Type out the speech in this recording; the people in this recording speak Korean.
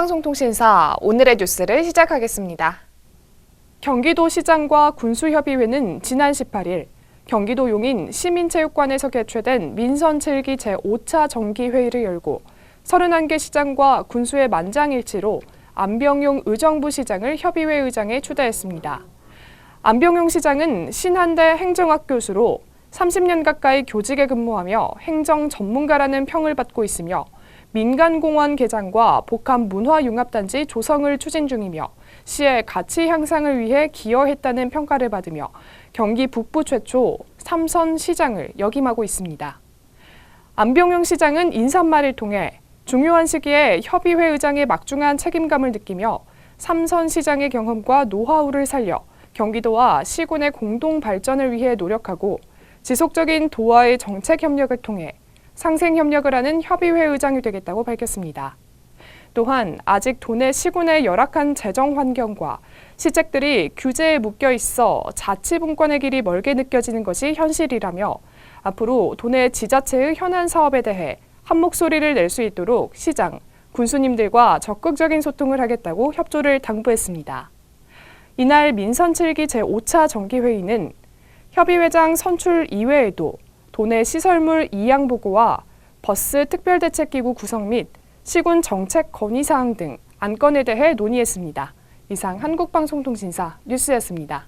한국방송통신사 오늘의 뉴스를 시작하겠습니다. 경기도시장과 군수협의회는 지난 18일 경기도 용인 시민체육관에서 개최된 민선 7기 제5차 정기회의를 열고 31개 시장과 군수의 만장일치로 안병용 의정부 시장을 협의회 의장에 추대했습니다. 안병용 시장은 신한대 행정학 교수로 30년 가까이 교직에 근무하며 행정 전문가라는 평을 받고 있으며 민간공원 개장과 복합 문화융합단지 조성을 추진 중이며 시의 가치 향상을 위해 기여했다는 평가를 받으며 경기 북부 최초 삼선 시장을 역임하고 있습니다. 안병용 시장은 인사말을 통해 중요한 시기에 협의회 의장의 막중한 책임감을 느끼며 삼선 시장의 경험과 노하우를 살려 경기도와 시군의 공동 발전을 위해 노력하고 지속적인 도와의 정책 협력을 통해 상생 협력을 하는 협의회 의장이 되겠다고 밝혔습니다. 또한 아직 도내 시군의 열악한 재정 환경과 시책들이 규제에 묶여 있어 자치분권의 길이 멀게 느껴지는 것이 현실이라며 앞으로 도내 지자체의 현안 사업에 대해 한 목소리를 낼 수 있도록 시장, 군수님들과 적극적인 소통을 하겠다고 협조를 당부했습니다. 이날 민선 7기 제5차 정기회의는 협의회장 선출 이외에도 도내 시설물 이양 보고와 버스 특별대책기구 구성 및 시군 정책 건의사항 등 안건에 대해 논의했습니다. 이상 한국방송통신사 뉴스였습니다.